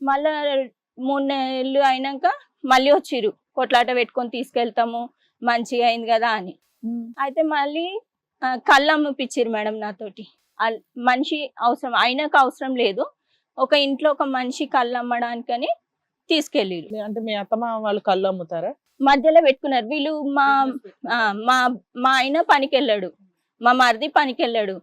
మళ్ళా మూడు నెలలు అయినాక మళ్ళీ వచ్చిర్రు. కొట్లాట పెట్టుకొని తీసుకెళ్తాము మంచిగా అయింది కదా అని. అయితే మళ్ళీ కళ్ళు అమ్మిపించారు మేడం నాతోటి. మనిషి అవసరం అయినాక అవసరం లేదు. ఒక ఇంట్లో ఒక మనిషి కళ్ళు అమ్మడానికని తీసుకెళ్ళిరు అంటే మీ అత్తమ్మ వాళ్ళు కళ్ళు అమ్ముతారా? మధ్యలో పెట్టుకున్నారు. వీళ్ళు మా మా మా ఆయన పనికి వెళ్ళాడు మా మరిది పనికి వెళ్ళాడు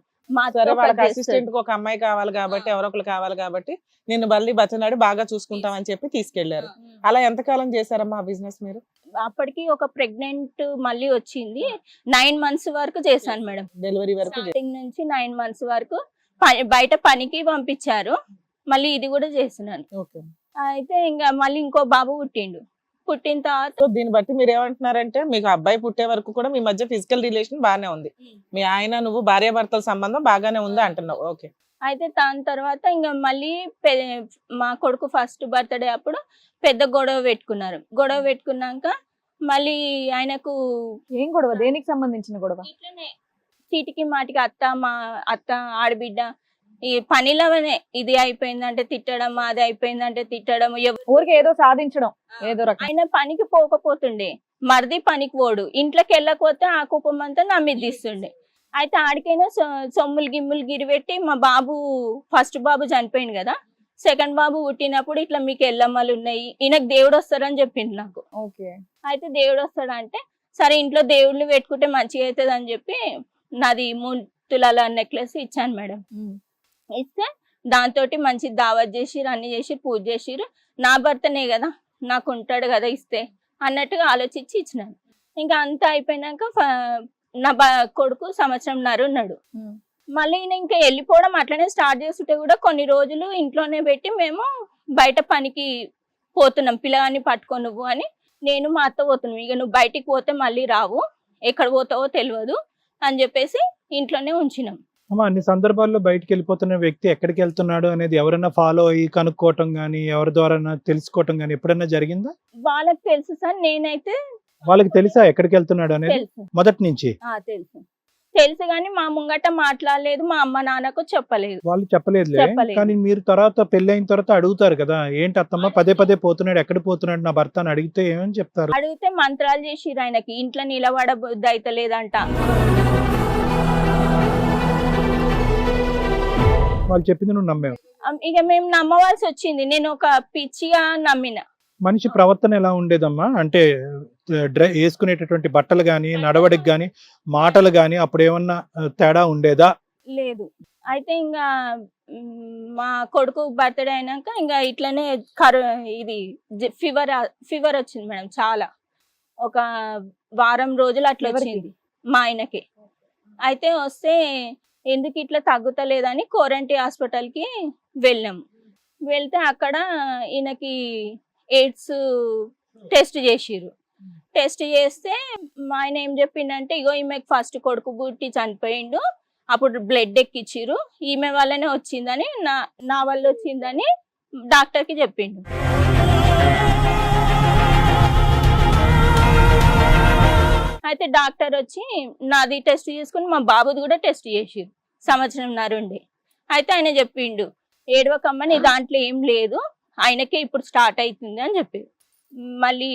సరే వాళ్ళకి. అసిస్టెంట్కి ఒక అమ్మాయి కావాలి కాబట్టి ఎవరో ఒకరు కావాలి కాబట్టి నేను మళ్ళీ బతనాడు బాగా చూసుకుంటామని చెప్పి తీసుకెళ్ళారు అలా ఎంతకాలం చేశారమ్మా ఆ బిజినెస్ మీరు? అప్పటికి ఒక ప్రెగ్నెంట్ మళ్ళీ వచ్చింది. నైన్ మంత్స్ వరకు చేశాను మేడం. డెలివరీ వరకు నుంచి నైన్ మంత్స్ వరకు బయట పనికి పంపించారు. మళ్ళీ ఇది కూడా చేస్తున్నాను. ఓకే. అయితే ఇంకా మళ్ళీ ఇంకో బాబు పుట్టిండు. పుట్టిన తర్వాత దీన్ని బట్టి మీరు ఏమంటున్నారంటే మీకు అబ్బాయి పుట్టే వరకు కూడా మీ మధ్య ఫిజికల్ రిలేషన్ బాగానే ఉంది. మీ ఆయన నువ్వు భార్యాభర్తల సంబంధం బాగానే ఉంది అంటున్నావు. ఓకే. అయితే దాని తర్వాత ఇంకా మళ్ళీ మా కొడుకు ఫస్ట్ బర్త్డే అప్పుడు పెద్ద గొడవ పెట్టుకున్నారు. గొడవ పెట్టుకున్నాక మళ్ళీ ఆయనకు ఏం గొడవ? దేనికి సంబంధించిన గొడవ? ఇట్లనే చీటికి మాటికి అత్త మా అత్త ఆడబిడ్డ ఈ పనిలోనే ఇది అయిపోయిందంటే తిట్టడం అది అయిపోయిందంటే తిట్టడం ఊరికి ఏదో సాధించడం ఏదో ఆయన పనికి పోకపోతుండే. మరిది పనికి పోడు. ఇంట్లోకి వెళ్ళకపోతే ఆ కుప్పం అంతా నా మీద తీస్తుండే అయితే ఆడికైనా సొమ్ములు గిమ్ములు గిరిపెట్టి మా బాబు ఫస్ట్ బాబు చనిపోయింది కదా సెకండ్ బాబు పుట్టినప్పుడు ఇట్లా మీకు ఎల్లమ్మలు ఉన్నాయి ఈయనకు దేవుడు వస్తారని చెప్పిండు నాకు. ఓకే. అయితే దేవుడు వస్తాడంటే సరే ఇంట్లో దేవుళ్ళు పెట్టుకుంటే మంచిగా అవుతుంది అని చెప్పి నాది మూడు తులాల నెక్లెస్ ఇచ్చాను మేడం. ఇస్తే దాంతో మంచి దావత్ చేసిరు అన్ని చేసి పూజ చేసిరు. నా భర్తనే కదా నాకు ఉంటాడు కదా ఇస్తే అన్నట్టుగా ఆలోచించి ఇచ్చినాను. ఇంకా అంతా అయిపోయినాక నా బ- కొడుకు సంవత్సరంన్నర ఉన్నాడు. మళ్ళీ ఈయన ఇంకా వెళ్ళిపోవడం అట్లనే స్టార్ట్ చేస్తుంటే కూడా కొన్ని రోజులు ఇంట్లోనే పెట్టి మేము బయట పనికి పోతున్నాం. పిల్లగాన్ని పట్టుకో నువ్వు అని. నేను మా అత్త పోతున్నాం. ఇక నువ్వు బయటికి పోతే మళ్ళీ రావు. ఎక్కడ పోతావో తెలియదు అని చెప్పేసి ఇంట్లోనే ఉంచినాం. అమ్మ అన్ని సందర్భాల్లో బయటికి వెళ్ళిపోతున్న వ్యక్తి ఎక్కడికి వెళ్తున్నాడు అనేది ఎవరైనా ఫాలో అయ్యి కనుక్కోవటం కానీ ఎవరి ద్వారా తెలుసుకోవటం కానీ ఎప్పుడైనా జరిగిందా? వాళ్ళకి తెలుసు సార్ నేనైతే వాళ్ళకి తెలుసా ఎక్కడికి వెళ్తున్నాడు అనేది? తెలుసు. మొదటి నుంచి? ఆ తెలుసు. తెలుసు కానీ మా ముంగట మాట్లాడలేదు మా అమ్మ నాన్నకు చెప్పలేదు. వాళ్ళు చెప్పలేదులే. చెప్పలేదు. కానీ మీరు తర్వాత పెళ్ళి అయిన తర్వాత అడుగుతారు కదా ఏంటి అత్తమ్మ పదే పదే పోతున్నాడు ఎక్కడ పోతున్నాడు నా భర్త అని అడిగితే ఏమని చెప్తారు? అడిగితే మంత్రాలు చేసిరు ఆయనకి ఇంట్లో నిలబడ బుద్ధి వాళ్ళు చెప్పింది నువ్వు నమ్మావు? ఇక మేము నమ్మవలసి వచ్చింది. నేను ఒక పిచ్చిగా నమ్మిన. మనిషి ప్రవర్తన ఎలా ఉండేదమ్మా? అంటే డ్రె వేసుకునేటటువంటి బట్టలు కానీ నడవడికి కానీ మాటలు కానీ అప్పుడు ఏమన్నా తేడా ఉండేదా? లేదు. అయితే ఇంకా మ్, కొడుకు బర్త్డే అయినాక ఇంకా ఇట్లనే కరు ఇది ఫీవర్ ఫీవర్ వచ్చింది మేడం చాలా. ఒక వారం రోజులు అట్లా? వచ్చింది. మా ఆయనకి. అయితే వస్తే ఎందుకు ఇట్లా తగ్గుతలేదని కోరంటీ హాస్పిటల్కి వెళ్ళాము వెళ్తే అక్కడ ఈయనకి ఎయిడ్స్ టెస్ట్ చేసిర్రు. టెస్ట్ చేస్తే మా ఆయన ఏం చెప్పిండంటే ఇగో ఈమెకి ఫస్ట్ కొడుకు గుట్టి చనిపోయిండు అప్పుడు బ్లడ్ ఎక్కిచ్చిర్రు ఈమె వల్లనే వచ్చిందని నా నా వల్ల వచ్చిందని డాక్టర్కి చెప్పిండు. అయితే డాక్టర్ వచ్చి నాది టెస్ట్ చేసుకుని మా బాబుది కూడా టెస్ట్ చేసిరు సంవత్సరంన్నర ఉండి. అయితే ఆయన చెప్పిండు ఏడవకమ్మ నీ దాంట్లో ఏం లేదు ఆయనకే ఇప్పుడు స్టార్ట్ అవుతుంది అని చెప్పి మళ్ళీ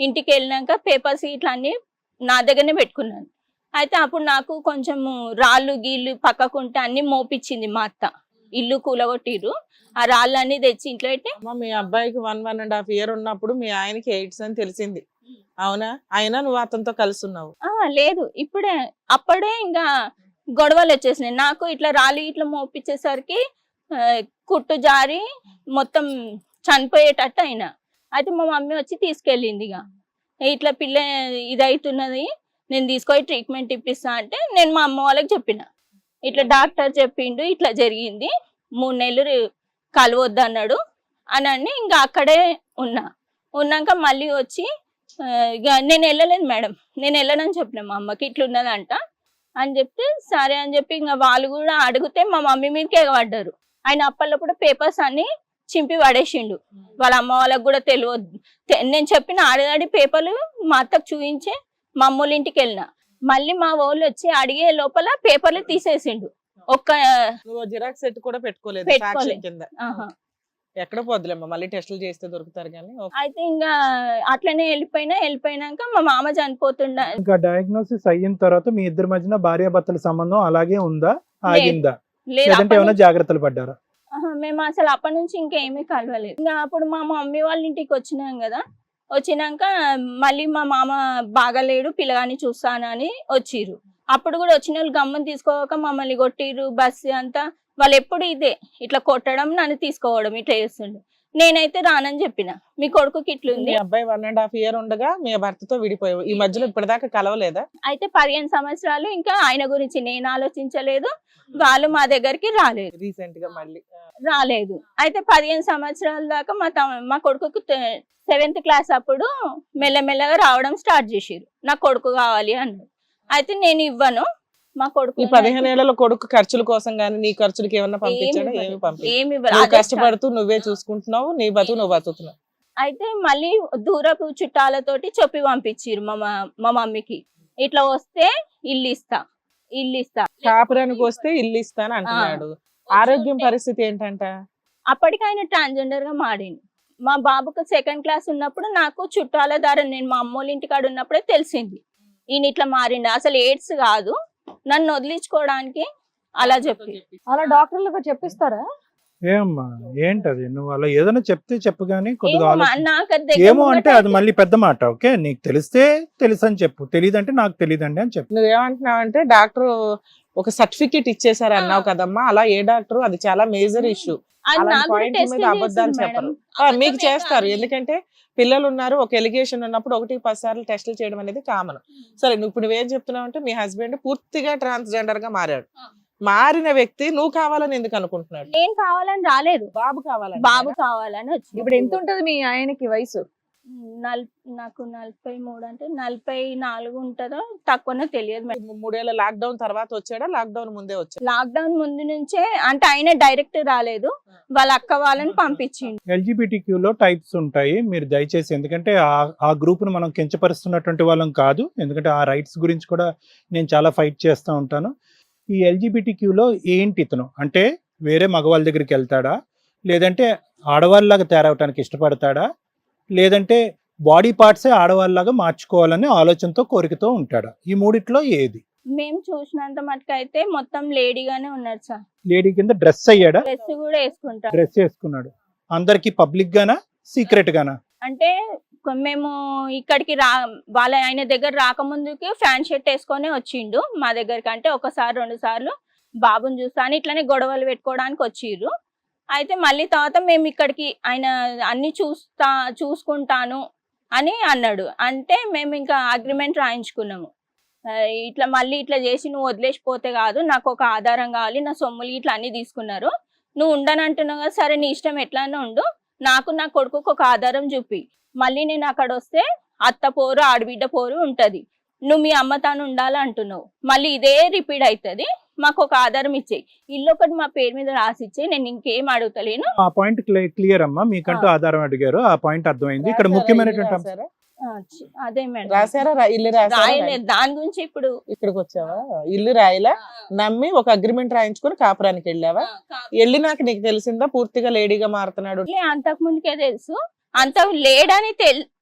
ఇంటికి వెళ్ళినాక పేపర్స్ ఇట్లా అన్ని నా దగ్గరనే పెట్టుకున్నాను. అయితే అప్పుడు నాకు కొంచెం రాళ్ళు గీళ్ళు పక్కకుంటే అన్ని మోపించింది మా అత్త. ఇల్లు కూలగొట్టిరు ఆ రాళ్ళు అన్ని తెచ్చి ఇంట్లో పెట్టి మీ అబ్బాయికి one one and half year ఉన్నప్పుడు మీ ఆయనకి ఎయిడ్స్ అని తెలిసింది. అవునా? అయినా నువ్వు అతనితో కలిసి ఉన్నావు లేదు. ఇప్పుడే అప్పుడే ఇంకా గొడవలు వచ్చేసినాయి. నాకు ఇట్లా రాలి ఇట్లా మోపించేసరికి కుట్టు జారి మొత్తం చనిపోయేటట్టు అయినా. అయితే మా మమ్మీ వచ్చి తీసుకెళ్ళింది ఇక. ఇట్లా పిల్ల ఇది అవుతున్నది నేను తీసుకొని ట్రీట్మెంట్ ఇప్పిస్తా అంటే నేను మా అమ్మ వాళ్ళకి చెప్పిన. ఇట్లా డాక్టర్ చెప్పిండు ఇట్లా జరిగింది. మూడు నెలలు కలవద్దు అన్నాడు అని అని ఇంకా అక్కడే ఉన్నా. ఉన్నాక మళ్ళీ వచ్చి ఇక నేను వెళ్ళలేదు మేడం. నేను వెళ్ళనని చెప్పిన మా అమ్మకి ఇట్లున్నదంట అని చెప్తే సరే అని చెప్పి ఇంకా వాళ్ళు కూడా అడిగితే మా మమ్మీ మీదకి ఎగబడ్డారు ఆయన అప్పట్లో పేపర్స్ అన్ని చింపి పడేసిండు. వాళ్ళ అమ్మ వాళ్ళకి కూడా తెలియదు. నేను చెప్పిన ఆడదాడి పేపర్లు మా అత్తకు చూపించే మా అమ్మోళ్ళ ఇంటికి వెళ్ళిన. మళ్ళీ మా వాళ్ళు వచ్చి అడిగే లోపల పేపర్లు తీసేసిండు. ఒక్క జిరాక్స్ సెట్ కూడా పెట్టుకోలేదు ఎక్కడ పోద్దులేమ్మా మళ్ళీ టెస్టులు చేస్తే దొరుకుతారు కానీ. అయితే ఇంకా అట్లనే వెళ్ళిపోయినా వెళ్ళిపోయినాక మా మామ చనిపోతుండ. ఇంకా డయాగ్నోసిస్ అయిన తర్వాత మీ ఇద్దరి మధ్యన భార్యాభర్తల సంబంధం అలాగే ఉందా? ఆగిందా? లేదు లేదంటే ఏమైనా జాగ్రత్తలు పడ్డారా? మేము అసలు అప్పటి నుంచి ఇంకేమీ కలవలేదు. ఇంకా అప్పుడు మా మమ్మీ వాళ్ళ ఇంటికి వచ్చినాం కదా వచ్చినాక మళ్ళీ మా మామ బాగాలేడు పిల్లగాని చూస్తాను అని వచ్చిర్రు. అప్పుడు కూడా వచ్చిన వాళ్ళు గమ్మని తీసుకోక మమ్మల్ని కొట్టిర్రు బస్సు అంతా వాళ్ళు ఎప్పుడు ఇదే ఇట్లా కొట్టడం నన్ను తీసుకోవడం ఇట్లా చేస్తుండు. నేనైతే రానని చెప్పిన. మీ కొడుకుకి మీ ఇట్లుంది అబ్బాయి వన్ అండ్ హాఫ్ ఇయర్ ఉండగా మీ భర్తతో విడిపోయావు. ఈ మధ్యలో ఇప్పటిదాకా కలవలేదా? అయితే పదిహేను సంవత్సరాలు ఇంకా ఆయన గురించి నేను ఆలోచించలేదు. వాళ్ళు మా దగ్గరికి రాలేదు. రీసెంట్గా మళ్ళీ రాలేదు. అయితే పదిహేను సంవత్సరాల దాకా మా తమ మా కొడుకుకి సెవెంత్ క్లాస్ అప్పుడు మెల్లమెల్లగా రావడం స్టార్ట్ చేసిరు నా కొడుకు కావాలి అన్నాడు. అయితే నేను ఇవ్వను. మా కొడుకు ఈ పదిహేను ఏళ్ళలో కొడుకు ఖర్చుల కోసం గానీ నీ ఖర్చులకి ఏమన్నా పంపించాడా? ఏమి ఏమి ఇవ్వలేదు. పంపి ఏమి ఇవ్వలేదు. నువ్వు అదే స్టార్ట్. కష్టపడుతూ నువ్వే చూసుకుంటున్నావు నీ బతుకు నువ్వు బతుకుతున్నావు. అయితే మళ్ళీ దూరపు చుట్టాలతోటి చెప్పి పంపించిరు మా మా- మమ్మీకి. ఇట్లా వస్తే ఇల్లు ఇస్తా ఇల్లు ఇస్తా. కాపురానికి వస్తే ఇల్లు ఇస్తాను అంటున్నాడు. ఆరోగ్యం పరిస్థితి ఏంటంట? అప్పటికి ఆయన ట్రాన్స్జెండర్గా మారిండు. మా బాబుకు సెకండ్ క్లాస్ ఉన్నప్పుడు నాకు చుట్టాల ద్వారా నేను మా అమ్మోళ్ళ ఇంటికాడ ఉన్నప్పుడే తెలిసింది. ఈయన ఇట్లా మారిండు. అసలు ఎయిడ్స్ కాదు. నన్ను వదిలించుకోవడానికి అలా చెప్పి. అలా డాక్టర్లకు చెప్పిస్తారా? ఏమమ్మా ఏంటది? నువ్వు అలా ఏదైనా చెప్తే చెప్పు కానీ కొద్దిగా ఏమో అంటే అది మళ్ళీ పెద్ద మాట ఓకే? నీకు తెలిస్తే తెలుసు అని చెప్పు. తెలియదంటే నాకు తెలియదండి అని చెప్పు. నువ్వేమంటున్నావు అంటే డాక్టర్ ఒక సర్టిఫికెట్ ఇచ్చేసారు అన్నావు కదమ్మా. అలా ఏ డాక్టర్? అది చాలా మేజర్ ఇష్యూ. అబద్ధాలు చెప్పరు. మీకు చేస్తారు. ఎందుకంటే పిల్లలు ఉన్నారు ఒక ఎలిగేషన్ ఉన్నప్పుడు ఒకటి పది సార్లు టెస్టులు చేయడం అనేది కామన్. సరే నువ్వు ఇప్పుడు నువ్వేం చెప్తున్నావు అంటే మీ హస్బెండ్ పూర్తిగా ట్రాన్స్జెండర్గా మారాడు మారిన వ్యక్తి నువ్వు కావాలని ఎందుకు అనుకుంటున్నాడు? నేను కావాలని రాలేదు. బాబు కావాలని బాబు కావాలని వచ్చి ఇప్పుడు ఎంత ఉంటది మీ ఆయనకి వయసు? నల్ నాకు నలభై మూడు అంటే నలభై నాలుగు ఉంటుందో తక్కువనో తెలియదు మేడం. మూడేళ్ళ లాక్డౌన్ తర్వాత వచ్చాడా? లాక్డౌన్ ముందే వచ్చాడు? లాక్డౌన్ ముందు నుంచే అంటే ఆయన డైరెక్ట్ రాలేదు. వాళ్ళ అక్క వాళ్ళని పంపించిండు. LGBT లో టైప్స్ ఉంటాయి. మీరు దయచేసి ఎందుకంటే ఆ- ఆ గ్రూప్ను మనం కించపరుస్తున్నటువంటి వాళ్ళం కాదు. ఎందుకంటే ఆ రైట్స్ గురించి కూడా నేను చాలా ఫైట్ చేస్తూ ఉంటాను. ఈ LGBT లో ఏంటి ఇతను? అంటే వేరే మగవాళ్ళ దగ్గరికి వెళ్తాడా? లేదంటే ఆడవాళ్ళలాగా తయారవటానికి ఇష్టపడతాడా? లేదంటే బాడీ పార్ట్సే ఆడవాళ్ళలాగా మార్చుకోవాలనే ఆలోచనతో కోరికతో ఉంటాడా. ఈ మూడిట్లో ఏది? మేము చూసినంత మటుకు అయితే మొత్తం లేడీగానే ఉన్నాడు సార్. లేడీ కింద డ్రెస్ అయ్యాడా? డ్రెస్ కూడా వేసుకుంటాడు డ్రెస్ వేసుకున్నాడు. అందరికి పబ్లిక్ గానా సీక్రెట్ గానా అంటే మేము ఇక్కడికి రా వాళ్ళ ఆయన దగ్గర రాకముందుకి ఫ్యాన్ షర్ట్ వేసుకొని వచ్చిండు. మా దగ్గరికి అంటే ఒకసారి రెండు సార్లు బాబుని చూస్తాను ఇట్లనే గొడవలు పెట్టుకోవడానికి వచ్చిర్రు. అయితే మళ్ళీ తర్వాత మేము ఇక్కడికి ఆయన అన్ని చూస్తా చూసుకుంటాను అని అన్నాడు. అంటే మేము ఇంకా అగ్రిమెంట్ రాయించుకున్నాము. ఇట్లా మళ్ళీ ఇట్లా చేసి నువ్వు వదిలేసిపోతే కాదు నాకు ఒక ఆధారం కావాలి నా సొమ్ములు ఇట్లా అన్ని తీసుకున్నారు. నువ్వు ఉండనంటున్నావు కదా సరే నీ ఇష్టం ఎట్లానే ఉండు. నాకు నా కొడుకుకు ఒక ఆధారం చూపి. మళ్ళీ నేను అక్కడ వస్తే అత్త పోరు ఆడబిడ్డ పోరు ఉంటుంది. నువ్వు మీ అమ్మ తాను ఉండాలి అంటున్నావు మళ్ళీ ఇదే రిపీట్ అవుతుంది మాకు ఒక ఆధారం ఇచ్చేయి. ఇల్లు ఒకటి మా పేరు మీద రాసి ఇచ్చేయి నేను ఇంకేం అడుగుతలేను. ఆ పాయింట్ క్లియర్ అమ్మా మీకంటూ ఆధారం అడిగారు ఆ పాయింట్ అర్థమైంది. ఇక్కడ? ముఖ్యమైనటువంటి అదే మేడం. ఇల్లు రాశారా? రాయలేదు దాని గురించి ఇప్పుడు ఇక్కడికి వచ్చావా ఇల్లు రాయలా? నమ్మి ఒక అగ్రిమెంట్ రాయించుకుని కాపురానికి వెళ్ళావా? వెళ్ళినాక నీకు తెలిసిందా? పూర్తిగా లేడీగా మారుతున్నాడు. అంతకు ముందుకే తెలుసు. అంత లేడని తెల్